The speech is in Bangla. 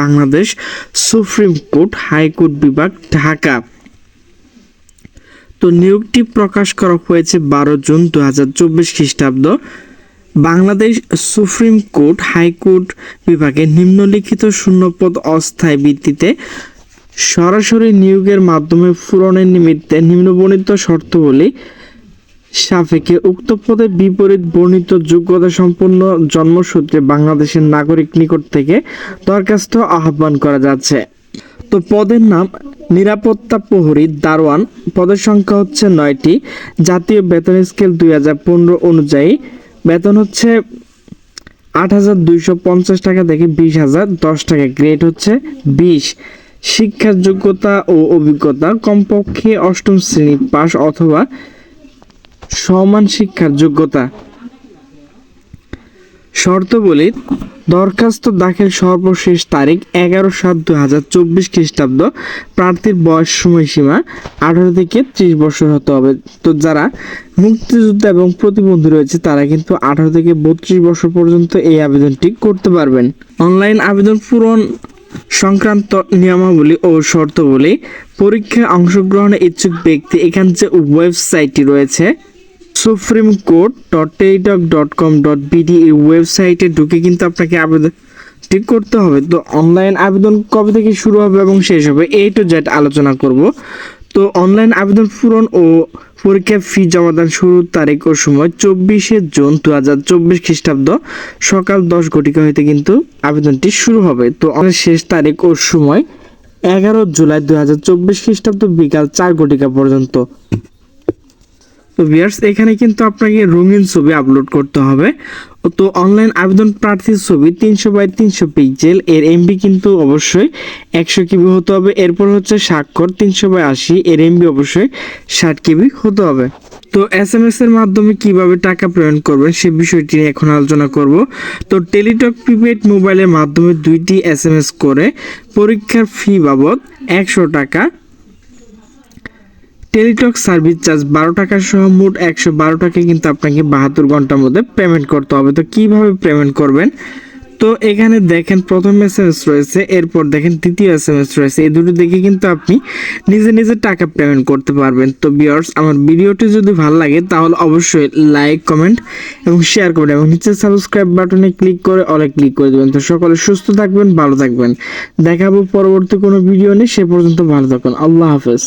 বাংলাদেশ সুপ্রিম কোর্ট হাইকোর্ট বিভাগ ঢাকা। তো নিয়োগটি প্রকাশ করা হয়েছে বারো জুন দু হাজার চব্বিশ খ্রিস্টাব্দ। বাংলাদেশ সুপ্রিম কোর্ট হাইকোর্ট বিভাগে নিম্নলিখিত শূন্যপদ অস্থায়ী ভিত্তিতে সরাসরি নিয়োগের মাধ্যমে পূরণের নিমিত্তে নিম্নবর্ণিত শর্তগুলি সাপেক্ষে উক্ত পদে বিপরীত বর্ণিত যোগ্যতা সম্পন্ন জন্মসূত্রে বাংলাদেশের নাগরিক নিকট থেকে দরখাস্ত আহ্বান করা যাচ্ছে। তো পদের নাম নিরাপত্তা প্রহরী দারোয়ান। পদের সংখ্যা হচ্ছে নয়টি। জাতীয় বেতন স্কেল দুই হাজার পনেরো অনুযায়ী বেতন হচ্ছে আট হাজার দুইশো পঞ্চাশ টাকা থেকে বিশ হাজার দশ টাকা। গ্রেড হচ্ছে বিশ। শিক্ষার যোগ্যতা ও অভিজ্ঞতা কমপক্ষে অষ্টম শ্রেণি পাস অথবা সমান শিক্ষার যোগ্যতা। শর্তবলী দরখাস্ত দাখিল সর্বশেষ তারিখ এগারো সাত দু হাজার চব্বিশ খ্রিস্টাব্দ। প্রার্থীর বয়স সময়সীমা আঠারো থেকে ত্রিশ বছর হতে হবে। তো যারা মুক্তিযোদ্ধা এবং প্রতিবন্ধী রয়েছে, তারা কিন্তু আঠারো থেকে বত্রিশ বছর পর্যন্ত এই আবেদনটি করতে পারবেন। অনলাইন আবেদন পূরণ সংক্রান্ত নিয়মাবলী ও শর্তাবলী পরীক্ষায় অংশগ্রহণে ইচ্ছুক ব্যক্তি এখান যে ওয়েবসাইটটি রয়েছে supreme court dot Teletalk dot com dot BD এই ওয়েবসাইটে ঢুকে কিন্তু আপনাকে আবেদন ঠিক করতে হবে। তো অনলাইন আবেদন কবে থেকে শুরু হবে এবং শেষ হবে এই টু জেড আলোচনা করব। তো অনলাইন আবেদন পূরণ ও পরীক্ষা ফি জমাদান শুরুর তারিখ ও সময় চব্বিশে জুন দু হাজার চব্বিশ খ্রিস্টাব্দ সকাল দশ ঘটিকা হইতে কিন্তু আবেদনটি শুরু হবে। তো শেষ তারিখ ও সময় এগারো জুলাই দু হাজার চব্বিশ খ্রিস্টাব্দ বিকাল চার ঘটিকা পর্যন্ত। তো ভিয়ার্স এখানে কিন্তু আপনাকে রঙিন ছবি আপলোড করতে হবে। তো অনলাইন আবেদন প্রার্থীর ছবি তিনশো বাই তিনশো পিক্সেল এর এমবি কিন্তু অবশ্যই একশো কিবি হতে হবে। এরপর হচ্ছে স্বাক্ষর তিনশো বাই আশি, এর এমবি অবশ্যই ষাট কিবি হতে হবে। তো এস এম এস এর মাধ্যমে কীভাবে টাকা প্রেরণ করবেন সে বিষয়টি নিয়ে এখন আলোচনা করব। তো টেলিটক প্রিপেড মোবাইলের মাধ্যমে দুইটি এস এম এস করে পরীক্ষার ফি বাবদ একশো টাকা টেলিটক সার্ভিস চার্জ বারো টাকা সহ মোট একশো বারো টাকা কিন্তু আপনাকে বাহাত্তর ঘণ্টার মধ্যে পেমেন্ট করতে হবে। তো কীভাবে পেমেন্ট করবেন? তো এখানে দেখেন প্রথম এস এম এস রয়েছে, এরপর দেখেন তৃতীয় এস এম এস রয়েছে। এই দুটো দেখে কিন্তু আপনি নিজে নিজে টাকা পেমেন্ট করতে পারবেন। তো বিয়ার্স আমার ভিডিওটি যদি ভালো লাগে তাহলে অবশ্যই লাইক কমেন্ট এবং শেয়ার করবেন এবং নিচে সাবস্ক্রাইব বাটনে ক্লিক করে অলে ক্লিক করে দেবেন। তো সকলে সুস্থ থাকবেন, ভালো থাকবেন। দেখাবো পরবর্তী কোনো ভিডিও নেই সে পর্যন্ত ভালো থাকুন। আল্লাহ হাফেজ।